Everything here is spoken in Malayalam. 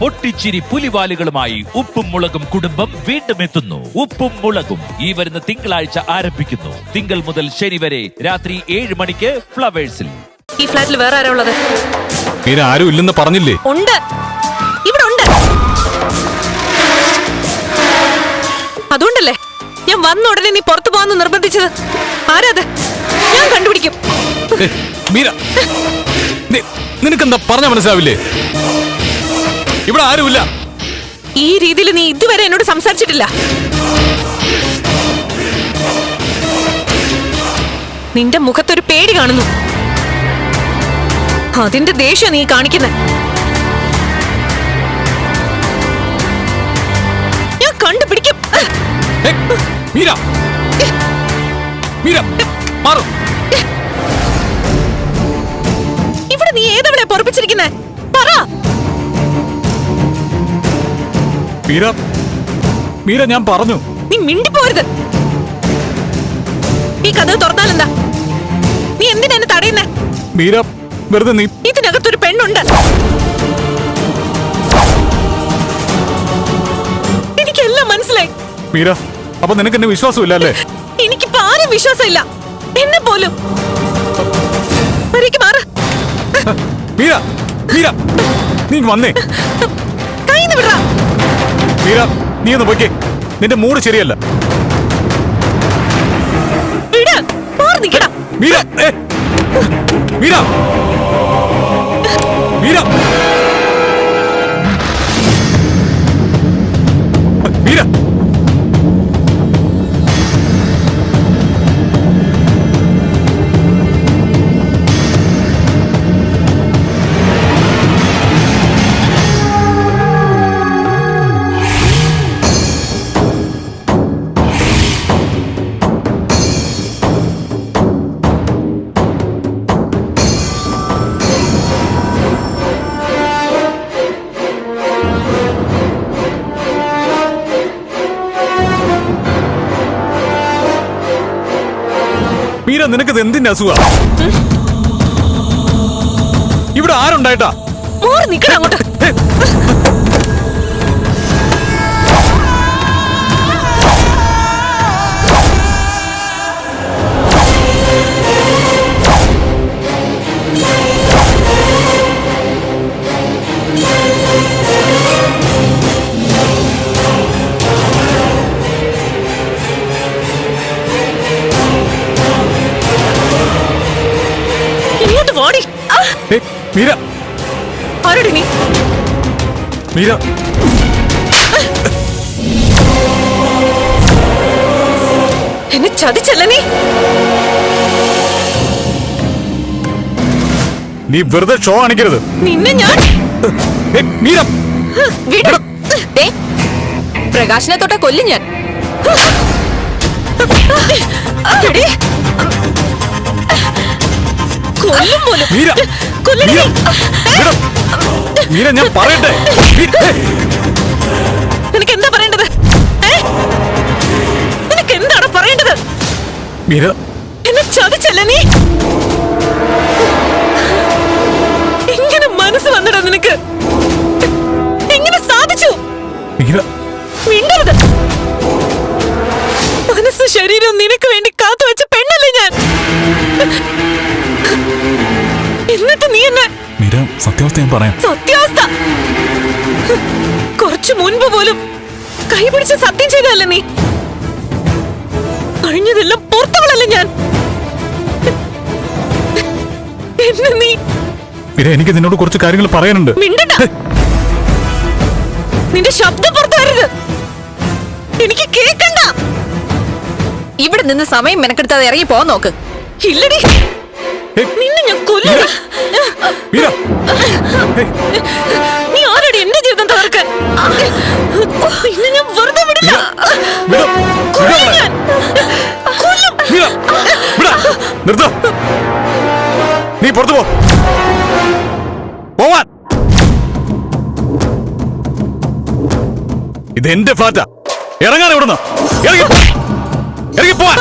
പൊട്ടിച്ചിരി പുലിവാലുകളുമായി ഉപ്പും മുളകും കുടുംബം വീണ്ടും എത്തുന്നു. ഉപ്പും മുളകും ഈ വരുന്ന തിങ്കളാഴ്ച ആരംഭിക്കുന്നു. തിങ്കൾ മുതൽ ശനി വരെ രാത്രി ഏഴ് മണിക്ക് ഫ്ലവേഴ്സിൽ. ഈ ഫ്ലാറ്റിൽ വേറെ ആരാ ഉള്ളത്? മീര ആരും ഇല്ലെന്ന് പറഞ്ഞില്ലേ? ഉണ്ട്. ഇവിടെ ഉണ്ട്. അതുകൊണ്ടല്ലേ ഞാൻ വന്ന ഉടനെ നീ പുറത്തു പോകാന്ന് നിർബന്ധിച്ചത്? ആരാത് ഞാൻ കണ്ടുപിടിക്കും. മീര. നിനക്കെന്താ പറഞ്ഞ മനസ്സിലാവില്ലേ? ഇവിടെ ആരുമില്ല. ഈ രീതിയിൽ നീ ഇതുവരെ എന്നോട് സംസാരിച്ചിട്ടില്ല. നിന്റെ മുഖത്തൊരു പേടി കാണുന്നു. അതിന്റെ ദേഷ്യം നീ കാണിക്കുന്നെ. ഞാൻ കണ്ടുപിടിക്കും. ഏ, മീര. മീര മാറും. ഇവിടെ നീ ഏതവിടെ പൊറപ്പിച്ചിരിക്കുന്നേ? പറ. മീര മീര ഞാൻ പറഞ്ഞു. നീ മിണ്ടിപ്പോരുത്. ഈ കഥ തുറന്നാലെന്താ? നീ എന്തിനാ എന്നെ തടയുന്നേ? മീര വെറുതെ നീ ഇതിനകത്തൊരു പെണ്ണുണ്ട്. എനിക്കെല്ലാം മനസ്സിലായി. മീര അപ്പൊ നിനക്ക് എന്നെ വിശ്വാസമില്ല അല്ലേ? എനിക്കിപ്പോ ആരും വിശ്വാസമില്ല. എന്നെ പോലും. മീര മീര നീ വന്നേ. കൈന്ന് വിടറാ. മീര നീ ഒന്ന് പൊയ്ക്കേ. നിന്റെ മൂട് ശരിയല്ല. മീര മീര. മീര. മീര നിനക്കത് എന്തിന്റെ അസുഖ? ഇവിടെ ആരുണ്ടായിട്ടാ? അങ്ങോട്ട്. മീര ആരോടി നീ മീര എന്നെ ചതിച്ചല്ല നീ നീ വെറുതെ ഷോ കാണിക്കരുത് നിന്നെ ഞാൻ മീര പ്രകാശനെ തൊട്ട കൊല്ലു ഞാൻ. കൊല്ലും പോലും. മീര മീര ഞാൻ പറയട്ടെ. നിനക്ക് എന്താ പറയേണ്ടത്? നിനക്ക് എന്താണ് പറയേണ്ടത്? മീര എന്നെ ചതിച്ചല്ലേ നീ? എങ്ങനെ മനസ്സ് വന്നിടാ നിനക്ക്. എങ്ങനെ സാധിച്ചു? മിണ്ടരുത്. മനസ്സും ശരീരവും നിനക്ക് വേണ്ടി മീര സത്യാവസ്ഥ ഞാൻ പറയാം. സത്യാവസ്ഥ? കുറച്ചു മുൻപ് പോലും കൈപിടിച്ച് സത്യം ചെയ്തതല്ലേ നീ? കഴിഞ്ഞതെല്ലാം പുറത്തവളല്ല ഞാൻ? എന്നെ നീ മീര എനിക്ക് നിന്നോട് കുറച്ച് കാര്യങ്ങൾ പറയാനുണ്ട്. മിണ്ടണ്ട. നിന്റെ ശബ്ദം പുറത്തു വരരുത് എനിക്ക് കേക്കണ്ട. ഇവിടെ നിന്ന് സമയം മെനക്കെടുത്താതെ ഇറങ്ങി പോവാൻ നോക്ക്. ഇല്ലടി. നിന്നെ ഞാൻ കൊല്ലും. നീ ആരടി എന്റെ ജീവിതം തകർക്കാൻ? നിന്നെ ഞാൻ വെറുതെ വിടില്ല. നിർത്ത. നീ പുറത്തു പോ. പോവാൻ. ഇത് എന്റെ ഫ്ലാറ്റാ. ഇറങ്ങാൻ ഇവിടുന്ന് ഇറങ്ങി. ഇറങ്ങി പോവാൻ